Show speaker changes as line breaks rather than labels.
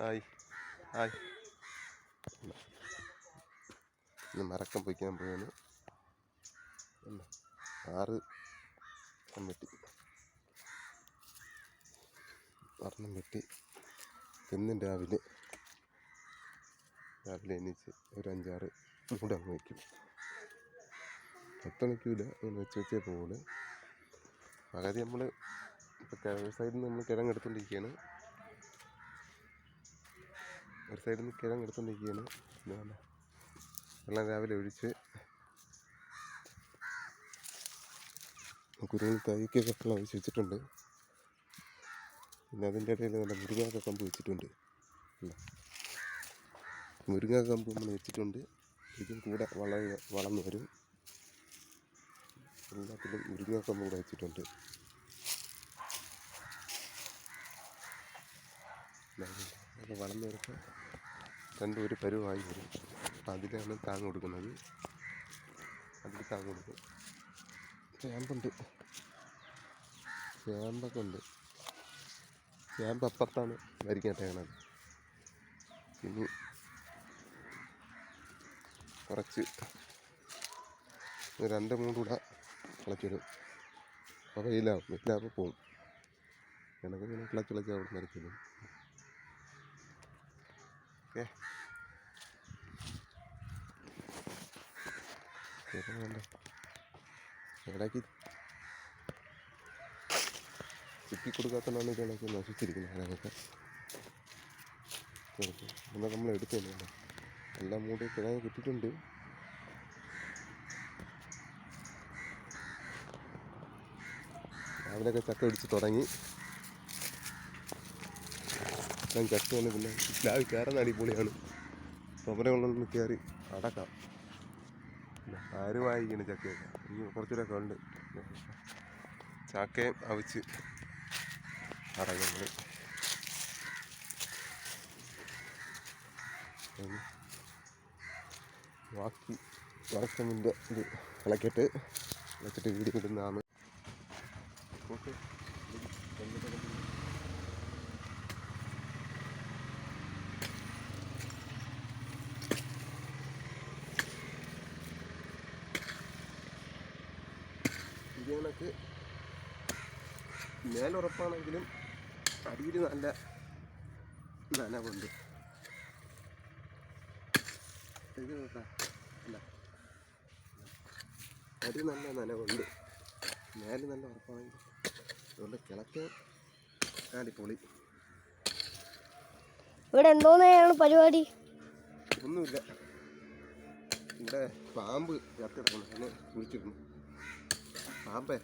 Hi hi ഇന്ന് മറക്കം പൊയ്ക്കാൻ പോയാണ് ആറ് വെട്ടി. വർണം വെട്ടി. എന്നും രാവിലെ രാവിലെ എണീച്ച് ഒരു അഞ്ചാറ് കൂടെ അങ്ങ് വയ്ക്കും. പത്തണിക്കൂല അങ്ങനെ വെച്ച് വെച്ചേ പോകുള്ളൂ പകുതി നമ്മൾ ഇപ്പോൾ സൈഡിൽ നിന്ന് നമ്മൾ കിഴങ്ങ് എടുത്തുകൊണ്ടിരിക്കുകയാണ് ഒരു സൈഡിൽ നിന്ന് കിഴങ്ങ് എടുത്തുകൊണ്ടിരിക്കുകയാണ് പിന്നെ വെള്ളം രാവിലെ ഒഴിച്ച് കുരുങ്ങി തൈക്കൊക്കെ വെള്ളം ഒഴിച്ച് വെച്ചിട്ടുണ്ട്. പിന്നെ അതിന്റെ ഇടയിൽ നല്ല മുരിങ്ങാക്ക കമ്പ് വെച്ചിട്ടുണ്ട്. ഇല്ല. മുരിങ്ങ കമ്പ് നമ്മൾ വെച്ചിട്ടുണ്ട്. ഇതും കൂടെ വള വളർന്നു വരും. എല്ലാത്തിലും മുരിങ്ങ കമ്പ് കൂടെ വെച്ചിട്ടുണ്ട്. വളർന്നു വരുമ്പോൾ രണ്ടും ഒരു പരുവായി വരും. അതിലാണ് താങ്ങ് കൊടുക്കുന്നത്. അതിൽ താങ്ങ് കൊടുക്കും. ചേമ്പുണ്ട്. ചേമ്പൊക്കെ ഉണ്ട്. ചേമ്പ് അപ്പുറത്താണ് വരിക്കട്ടേണത് ഇനി കുറച്ച് രണ്ട് മൂന്ന് കൂടെ കിളച്ചിടും അപ്പോൾ വെയിലാവും. വെയിലാകുമ്പോൾ പോവും. കണക്ക് ഇങ്ങനെ കിളച്ച് കിളച്ച് അവിടെ നിരത്തിടും ഓക്കെ. ഇടയ്ക്ക് ചിക്കി കൊടുക്കാത്തതാണ് കണക്ക് നശിച്ചിരിക്കുന്നത് അതൊക്കെ എന്നാൽ നമ്മൾ എടുത്തല്ലേ എല്ലാം മൂടി കിഴങ്ങ് കിട്ടിയിട്ടുണ്ട്. രാവിലെയൊക്കെ ചക്ക അടിച്ച് തുടങ്ങി. ഞാൻ ചക്കയാണ് പിന്നെ പ്ലാവ് കയറുന്ന അടിപൊളിയാണ് തൊമരകളിലൊന്ന് കയറി അടക്കാം ആരും വായിക്കണം ചക്കയൊക്കെ ഇനി കുറച്ചുകൂടെ ഉണ്ട്. ചക്കയും അവിച്ച് അടങ്ങുന്നത്. ബാക്കി വറക്കമിന്റെ ഇത് ഇളക്കിയിട്ട് ഇളച്ചിട്ട് വീട് കിട്ടുന്നതാണ്. ഓക്കെ. ഇത് കണക്ക് മേലുറപ്പാണെങ്കിലും അടിയിൽ നല്ല നനവുണ്ട്. ഇത് അല്ല. അടി നല്ല നനവുണ്ട്. മേൽ നല്ല ഉറപ്പാണെങ്കിൽ അതുകൊണ്ട് കിളക്കാൻ അടിപൊളി
ഇവിടെ എന്തോന്നാണ് പരിപാടി?
ഒന്നുമില്ല. ഇവിടെ പാമ്പ് ചേർത്തിടക്കണം അതിനെ കുഴിച്ചിരുന്നു പാമ്പേ